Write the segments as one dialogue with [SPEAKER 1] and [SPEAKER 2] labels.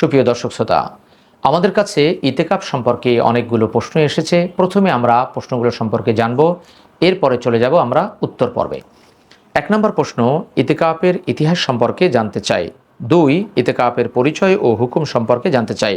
[SPEAKER 1] সুপ্রিয় দর্শক শ্রোতা, আমাদের কাছে ইতেকাপ সম্পর্কে অনেকগুলো প্রশ্ন এসেছে। প্রথমে আমরা প্রশ্নগুলো সম্পর্কে জানব, এরপরে চলে যাব আমরা উত্তর পর্বে। এক নম্বর প্রশ্ন, ইতেকাপের ইতিহাস সম্পর্কে জানতে চাই। দুই, ইতেকাপের পরিচয় ও হুকুম সম্পর্কে জানতে চাই।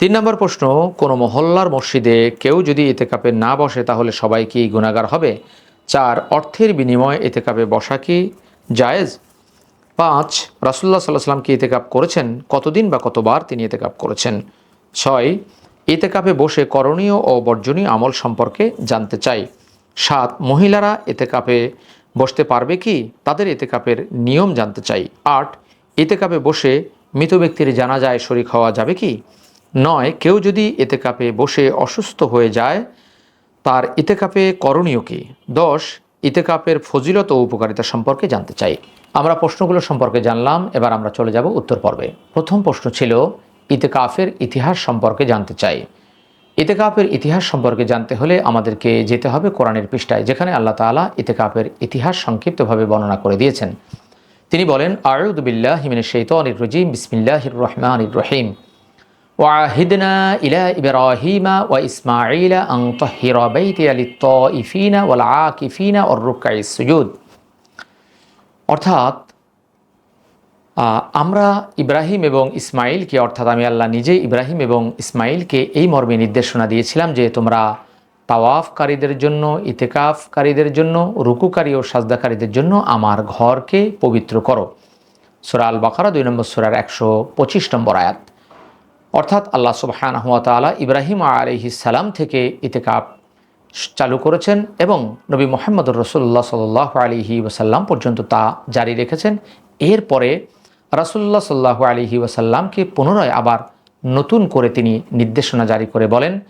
[SPEAKER 1] তিন নম্বর প্রশ্ন, কোনো মহল্লার মসজিদে কেউ যদি ইতেকাপে না বসে তাহলে সবাই কি গুণাগার হবে? চার, অর্থের বিনিময়ে ইতেকাপে বসা কি জায়েজ? পাঁচ রাসুল্লাহ সাল্লাহ সাল্লাম কি ইতেকাপ করেছেন। কতদিন বা কতবার তিনি ইতেকাপ করেছেন? ছয়, ইতেকাপে বসে করণীয় ও বর্জনীয় আমল সম্পর্কে জানতে চাই। সাত, মহিলারা ইতেকাপে বসতে পারবে কি? তাদের ইতেকাপের নিয়ম জানতে চাই। আট, ইতেকাপে বসে মৃত ব্যক্তির জানা যায় শরিক হওয়া যাবে কি? নয়, কেউ যদি ইতেকাপে বসে অসুস্থ হয়ে যায়, তার ইতেকাপে করণীয় কি? দশ, ইতেকাপের ফজিলত ও উপকারিতা সম্পর্কে জানতে চাই। আমরা প্রশ্নগুলো সম্পর্কে জানলাম, এবার আমরা চলে যাব উত্তর পর্বে। প্রথম প্রশ্ন ছিল, ইতেকাফের ইতিহাস সম্পর্কে জানতে চাই। ইতেকাফের ইতিহাস সম্পর্কে জানতে হলে আমাদেরকে যেতে হবে কোরআনের পৃষ্ঠায়, যেখানে আল্লাহ তালা ইতেকাফের ইতিহাস সংক্ষিপ্তভাবে বর্ণনা করে দিয়েছেন। তিনি বলেন আরুদুবিল্লাহ হিমিন শৈতনির রুজিম বিসমিল্লাহ রহমান রহিম। ওয়াহিদনা ইলা ইব্রাহিমা ওয়া ইসমাইলা আং তহিরা বাইতি আলি ত ইফিনা ওয়াল আকিফিনা ওর রুকাই সুজুদ অর্থাৎ আমরা ইব্রাহিম এবং ইসমাইলকে, অর্থাৎ আমি আল্লাহ নিজে ইব্রাহিম এবং ইসমাইলকে এই মর্মে নির্দেশনা দিয়েছিলাম যে তোমরা তাওয়াফকারীদের জন্য, ইতেকাফকারীদের জন্য, রুকুকারী ও সাজদাকারীদের জন্য আমার ঘরকে পবিত্র করো। সুরা আল বাকারা দুই নম্বর সুরার একশো পঁচিশ নম্বর আয়াত। অর্থাৎ আল্লাহ সুবহান তাআলা ইব্রাহিম আলহি সালাম থেকে ইতেকাপ চালু করেছেন এবং নবী মোহাম্মদ রসুল্লাহ সাল্লাহ আলিহি ওসাল্লাম পর্যন্ত তা জারি রেখেছেন। এরপরে রাসুল্লাহ সাল্লাহ আলিহি ওসাল্লামকে পুনরায় আবার নতুন করে তিনি নির্দেশনা জারি করে বলেন,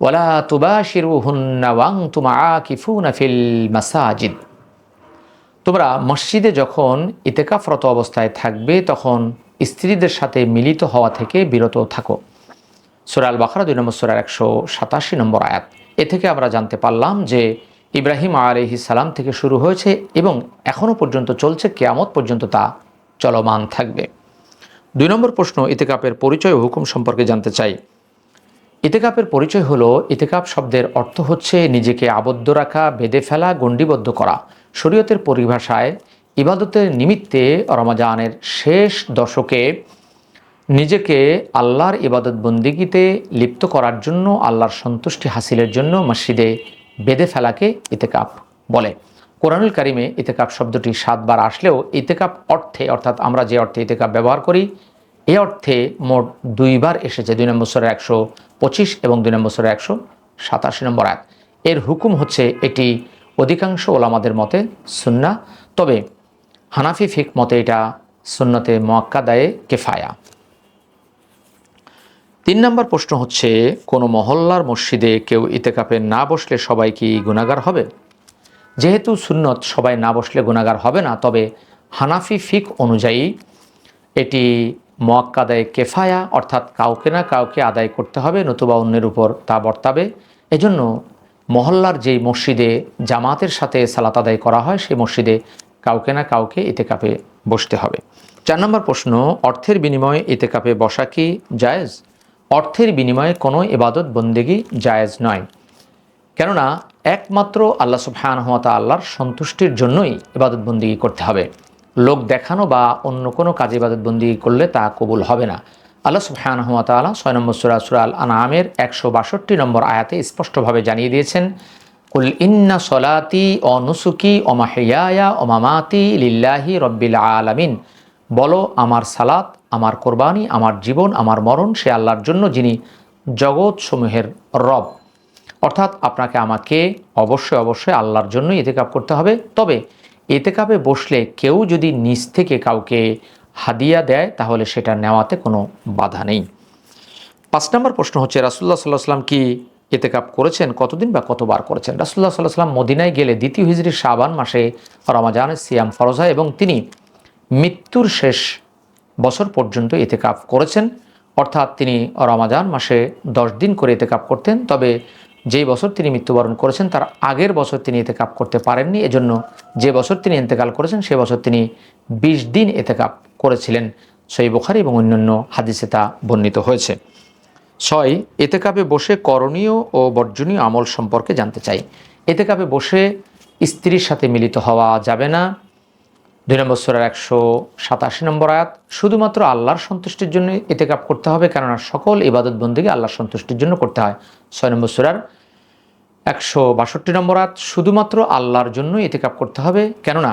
[SPEAKER 1] ওয়ালা তুবাশিরু হুন্না ওয়াং তুমা আকিফুনা ফিল মাসাজিদ। তোমরা মসজিদে যখন ইতেকাফরত অবস্থায় থাকবে, তখন স্ত্রীদের সাথে মিলিত হওয়া থেকে বিরত থাকো। সুরাল বাখারা দুই নম্বর সুরার একশো সাতাশি নম্বর আয়াত। এ থেকে আমরা জানতে পারলাম যে ইব্রাহিম আলহি সালাম থেকে শুরু হয়েছে এবং এখনও পর্যন্ত চলছে, কেয়ামত পর্যন্ত তা চলমান থাকবে। দুই নম্বর প্রশ্ন, ইতেকাপের পরিচয় ও হুকুম সম্পর্কে জানতে চাই। ইতেকাপের পরিচয় হলো, ইতেকাপ শব্দের অর্থ হচ্ছে নিজেকে আবদ্ধ রাখা, বেঁধে ফেলা, গণ্ডিবদ্ধ করা। শরীয়তের পরিভাষায় ইবাদতের নিমিত্তে রমাজানের শেষ দশকে নিজেকে আল্লাহর ইবাদত বন্দিগিতে লিপ্ত করার জন্য আল্লাহর সন্তুষ্টি হাসিলের জন্য মসজিদে বেঁধে ফেলাকে ইতেকাপ বলে। কোরআনুল কারিমে ইতেকাপ শব্দটি সাতবার আসলেও ইতেকাপ অর্থে, অর্থাৎ আমরা যে অর্থে ইতেকাপ ব্যবহার করি, এ অর্থে মোট দুইবার এসেছে, দুই নম্বর সরের একশো পঁচিশ এবং দুই নম্বর সরের একশো সাতাশি নম্বর এক এর হুকুম হচ্ছে এটি অধিকাংশ ওলামাদের মতে সুন্না তবে হানাফি ফিক মতে এটা সুন্নতে মোয়াক্কাদায়ে কেফায়া। তিন নম্বর প্রশ্ন হচ্ছে, কোনো মহল্লার মসজিদে কেউ ইতেকাপে না বসলে সবাই কি গুণাগার হবে? যেহেতু সুন্নত, সবাই না বসলে গুণাগার হবে না, তবে হানাফি ফিক অনুযায়ী এটি মোয়াক্কাদায় কেফায়া, অর্থাৎ কাউকে না কাউকে আদায় করতে হবে, নতুবা অন্যের উপর তা বর্তাবে। এজন্য মহল্লার যেই মসজিদে জামাতের সাথে সালাত আদায় করা হয়, সেই মসজিদে কাউকে না কাউকে ইতেকাপে বসতে হবে। চার নম্বর প্রশ্ন, অর্থের বিনিময়ে ইতেকাপে বসা কি জায়েজ? অর্থের বিনিময়ে কোনো এবাদত বন্দেগি জায়েজ নয়। কেননা একমাত্র আল্লাহ সুবহানহমতা আল্লাহর সন্তুষ্টির জন্যই এবাদত বন্দিগি করতে হবে। লোক দেখানো বা অন্য কোনো কাজে ইবাদত বন্দিগি করলে তা কবুল হবে না। আল্লাহ সুবহানহমতা আল্লাহ ছয় নম্বর সুরা সুরাল আনামের একশো বাষট্টি নম্বর আয়াতে স্পষ্টভাবে জানিয়ে দিয়েছেন, কুল ইন্না সলাতি ও নুসুকি ও মাহিয়ায়া লিল্লাহি রব্বিল আলামিন। বলো, আমার সালাত আমার কোরবানি, আমার জীবন, আমার মরণ, সে আল্লাহর জন্য যিনি জগৎ সমূহের রব। অর্থাৎ আপনাকে আমাকে অবশ্যই অবশ্যই আল্লাহর জন্য এতেকাপ করতে হবে। তবে এতেকাপে বসলে কেউ যদি নিজ থেকে কাউকে হাদিয়া দেয়, তাহলে সেটা নেওয়াতে কোনো বাধা নেই। পাঁচ নম্বর প্রশ্ন হচ্ছে রাসুল্লাহ সাল্লাহ সাল্লাম কি এতেকাপ করেছেন? কতদিন বা কতবার করেছেন? রাসুল্লাহ সাল্লাহ সাল্লাম মদিনায় গেলে দ্বিতীয় হিজড়ি শাবান মাসে রমাজানের সিয়াম ফরজ এবং তিনি মৃত্যুর শেষ বছর পর্যন্ত এতেকাপ করেছেন। অর্থাৎ তিনি রমাজান মাসে দশ দিন করে এতেকাপ করতেন। তবে যেই বছর তিনি মৃত্যুবরণ করেছেন, তার আগের বছর তিনি এতেকাপ করতে পারেননি। এজন্য যে বছর তিনি ইন্তেকাল করেছেন, সে বছর তিনি বিশ দিন এতেকাপ করেছিলেন। সই বুখারি এবং অন্যান্য হাদিসে তা বর্ণিত হয়েছে। ছয় এতেকাপে বসে করণীয় ও বর্জনীয় আমল সম্পর্কে জানতে চাই। এতেকাপে বসে স্ত্রীর সাথে মিলিত হওয়া যাবে না। দুই নম্বর সুরার একশো সাতাশি নম্বর আয়াত, শুধুমাত্র আল্লাহর সন্তুষ্টির জন্য এতেকাপ করতে হবে, কেননা সকল ইবাদত বন্দীকে আল্লাহর সন্তুষ্টির জন্য করতে হয়। ছয় নম্বর সুরার একশো বাষট্টি নম্বর আয়াত, শুধুমাত্র আল্লাহর জন্য এতেকাপ করতে হবে, কেননা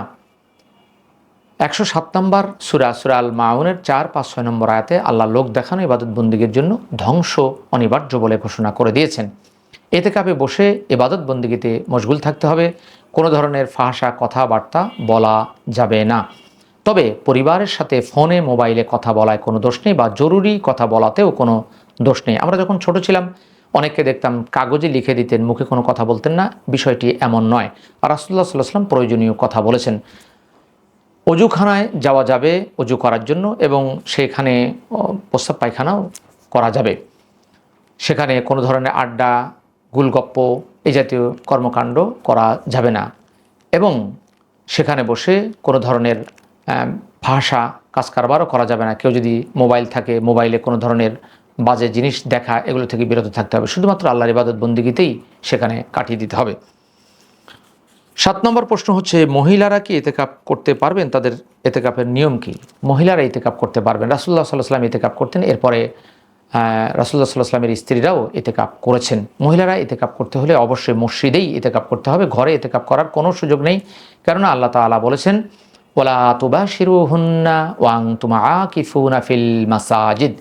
[SPEAKER 1] একশো সাত নম্বর সুরা সুরা আল মাউনের চার, পাঁচ, ছয় নম্বর আয়াতে আল্লাহ লোক দেখানো ইবাদত বন্দীগীর জন্য ধ্বংস অনিবার্য বলে ঘোষণা করে দিয়েছেন। এতে কাপে বসে এবাদত বন্দীগীতে মশগুল থাকতে হবে। কোনো ধরনের ফাঁসা কথাবার্তা বলা যাবে না। তবে পরিবারের সাথে ফোনে মোবাইলে কথা বলায় কোনো দোষ নেই বা জরুরি কথা বলাতেও কোনো দোষ নেই। আমরা যখন ছোট ছিলাম অনেককে দেখতাম কাগজে লিখে দিতেন মুখে কোনো কথা বলতেন না। বিষয়টি এমন নয়। আর রাসুল্লাহ সাল্লাহ সাল্লাম প্রয়োজনীয় কথা বলেছেন। অজুখানায় যাওয়া যাবে অজু করার জন্য এবং সেখানে ও, প্রস্রাব পায়খানাও করা যাবে। সেখানে কোনো ধরনের আড্ডা গুলগপ্প এই জাতীয় কর্মকাণ্ড করা যাবে না। এবং সেখানে বসে কোনো ধরনের ভাষা কাজ কারবারও করা যাবে না। কেউ যদি মোবাইল থাকে, মোবাইলে কোনো ধরনের বাজে জিনিস দেখা, এগুলো থেকে বিরত থাকতে হবে। শুধুমাত্র আল্লাহর ইবাদত বন্দিগিতেই সেখানে কাটিয়ে দিতে হবে। সাত নম্বর প্রশ্ন হচ্ছে, মহিলারা কি এতেকাপ করতে পারবেন? তাদের এতেকাপের নিয়ম কি? মহিলারা এতেকাপ করতে পারবেন। রাসুল্লাহ সাল্লাহ সাল্লাম এতেকাপ করতেন। এরপরে রাসুল্লাহ সাল্লাহ সাল্লামের স্ত্রীরাও এতে কাপ করেছেন। মহিলারা এতে কাপ করতে হলে অবশ্যই মসজিদেই এতে কাপ করতে হবে, ঘরে এতে কাপ করার কোনো সুযোগ নেই। কেননা আল্লাহ তাআলা বলেছেন ওলা তুবা শিরু হুন্না ওয়াং তুমা আকিফুনা ফিল মাসাজিদ।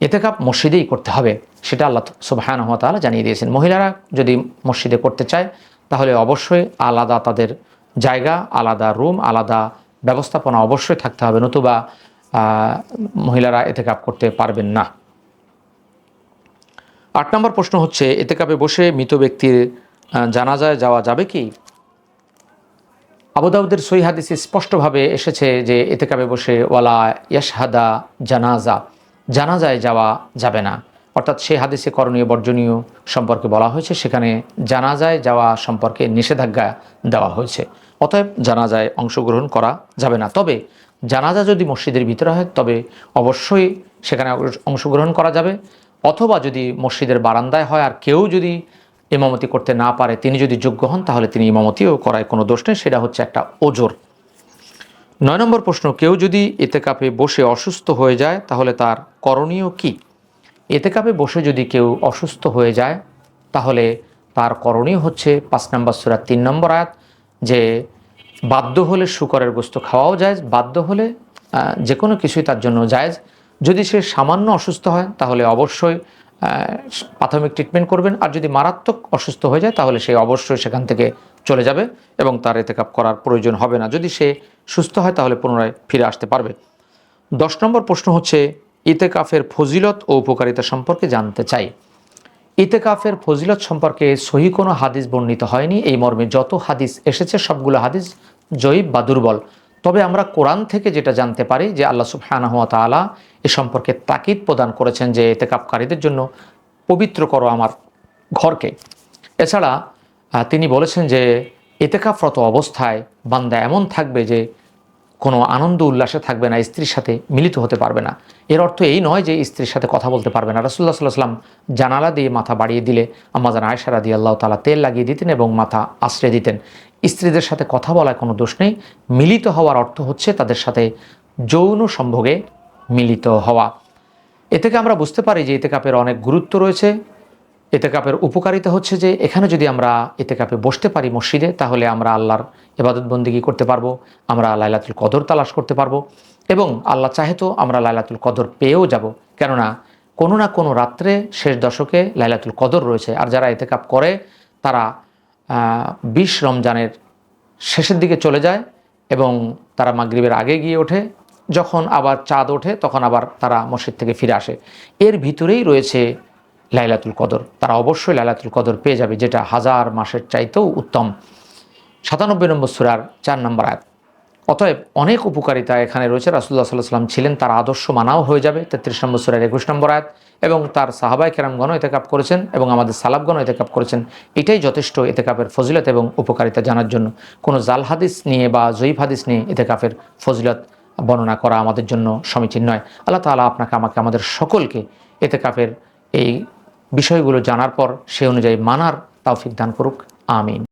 [SPEAKER 1] এতে কাপ মসজিদেই করতে হবে, সেটা আল্লাহ সুবাহান তাআলা জানিয়ে দিয়েছেন। মহিলারা যদি মসজিদে করতে চায়, তাহলে অবশ্যই আলাদা তাদের জায়গা, আলাদা রুম, আলাদা ব্যবস্থাপনা অবশ্যই থাকতে হবে। নতুবা আহ, এতে কাপ করতে পারবেন না। আট নম্বর প্রশ্ন হচ্ছে এতে কাপে বসে মৃত ব্যক্তির জানা জানাজায় যাওয়া যাবে কি? আবুদাউদের সই হাদিসে স্পষ্টভাবে এসেছে যে এতে কাপে বসে ওয়ালা ইয়াসহাদা জানাজা জানাজায় যাওয়া যাবে না। অর্থাৎ সেই হাদিসে করণীয় বর্জনীয় সম্পর্কে বলা হয়েছে, সেখানে জানাজায় যাওয়া সম্পর্কে নিষেধাজ্ঞা দেওয়া হয়েছে। অতএব জানাজায় অংশগ্রহণ করা যাবে না। তবে জানাজা যদি মসজিদের ভিতরে হয়, তবে অবশ্যই সেখানে অংশগ্রহণ করা যাবে। অথবা যদি মসজিদের বারান্দায় হয় আর কেউ যদি ইমামতি করতে না পারে, তিনি যদি যোগ্য হন, তাহলে তিনি ইমামতিও করায় কোনো দোষ নেই। সেটা হচ্ছে একটা ওজোর। নয় নম্বর প্রশ্ন, কেউ যদি এতেকাপে বসে অসুস্থ হয়ে যায়, তাহলে তার করণীয় কি? এতেকাপে বসে যদি কেউ অসুস্থ হয়ে যায়, তাহলে তার করণীয় হচ্ছে পাঁচ নম্বর সুরার তিন নম্বর আয়াত, যে বাধ্য হলে শুকরের গোস্ত খাওয়াও যায় বাধ্য হলে যে কোনো কিছুই তার জন্য জায়েজ। যদি সে সামান্য অসুস্থ হয়, তাহলে অবশ্যই প্রাথমিক ট্রিটমেন্ট করবেন। আর যদি মারাত্মক অসুস্থ হয়ে যায়, তাহলে সে অবশ্যই সেখান থেকে চলে যাবে এবং তার এতেকাপ করার প্রয়োজন হবে না। যদি সে সুস্থ হয়, তাহলে পুনরায় ফিরে আসতে পারবে। দশ নম্বর প্রশ্ন হচ্ছে ইতেকাফের ফজিলত ও উপকারিতা সম্পর্কে জানতে চাই। ইতেকাফের ফজিলত সম্পর্কে সহি কোনো হাদিস বর্ণিত হয়নি। এই মর্মে যত হাদিস এসেছে, সবগুলো হাদিস জয়ীব বা দুর্বল। তবে আমরা কোরআন থেকে যেটা জানতে পারি যে আল্লাহ সুবহানাহু ওয়া তাআলা এ সম্পর্কে তাকিদ প্রদান করেছেন যে এতেকাপকারীদের জন্য পবিত্র করো আমার ঘরকে। এছাড়া তিনি বলেছেন যে এতেকাফরত অবস্থায় বান্দা এমন থাকবে যে কোনো আনন্দ উল্লাসে থাকবে না, স্ত্রীর সাথে মিলিত হতে পারবে না। এর অর্থ এই নয় যে স্ত্রীর সাথে কথা বলতে পারবে না। রাসুল্লাহ সাল্লাহ সাল্লাম জানালা দিয়ে মাথা বাড়িয়ে দিলে আম্মাজান আয়সার দিয়ে আল্লাহ তালা তেল লাগিয়ে দিতেন এবং মাথা আশ্রয় দিতেন। স্ত্রীদের সাথে কথা বলায় কোনো দোষ নেই। মিলিত হওয়ার অর্থ হচ্ছে তাদের সাথে যৌন সম্ভোগে মিলিত হওয়া। এ থেকে আমরা বুঝতে পারি যে এতে কাপের অনেক গুরুত্ব রয়েছে। এতেকাপের উপকারিতা হচ্ছে যে এখানে যদি আমরা এতেকাপে বসতে পারি মসজিদে, তাহলে আমরা আল্লাহর এবাদত বন্দিগি করতে পারব, আমরা লাইলাতুল কদর তালাশ করতে পারব এবং আল্লাহ চাহে তো আমরা লাইলাতুল কদর পেয়েও যাব। কেননা কোনো না কোনো রাত্রে শেষ দশকে লাইলাতুল কদর রয়েছে আর যারা এতেকাপ করে, তারা বিশ রমজানের শেষের দিকে চলে যায় এবং তারা মাগরিবের আগে গিয়ে ওঠে, যখন আবার চাঁদ ওঠে তখন আবার তারা মসজিদ থেকে ফিরে আসে। এর ভিতরেই রয়েছে লাইলাতুল কদর। তারা অবশ্যই লাইলাতুল কদর পেয়ে যাবে, যেটা হাজার মাসের চাইতেও উত্তম। সাতানব্বই নম্বর সুরার চার নম্বর আয়াত। অতএব অনেক উপকারিতা এখানে রয়েছে। রাসুল্লাহ সাল্লাহ সাল্লাম ছিলেন, তার আদর্শ মানাও হয়ে যাবে। তেত্রিশ নম্বর সুরার একুশ নম্বর আয়াত। এবং তার সাহাবাই কেরামগণ এতেকাপ করেছেন এবং আমাদের সালাবগণ এতেকাপ করেছেন। এটাই যথেষ্ট এতে এতেকাপের ফজিলত এবং উপকারিতা জানার জন্য। কোনো জাল হাদিস নিয়ে বা জয়ীফ হাদিস নিয়ে এতেকাপের ফজিলত বর্ণনা করা আমাদের জন্য সমীচীন নয়। আল্লাহ তাআলা আপনাকে, আমাকে, আমাদের সকলকে এতেকাফের এই বিষয়গুলো জানার পর সে অনুযায়ী মানার তাওফিক দান করুক আমিন।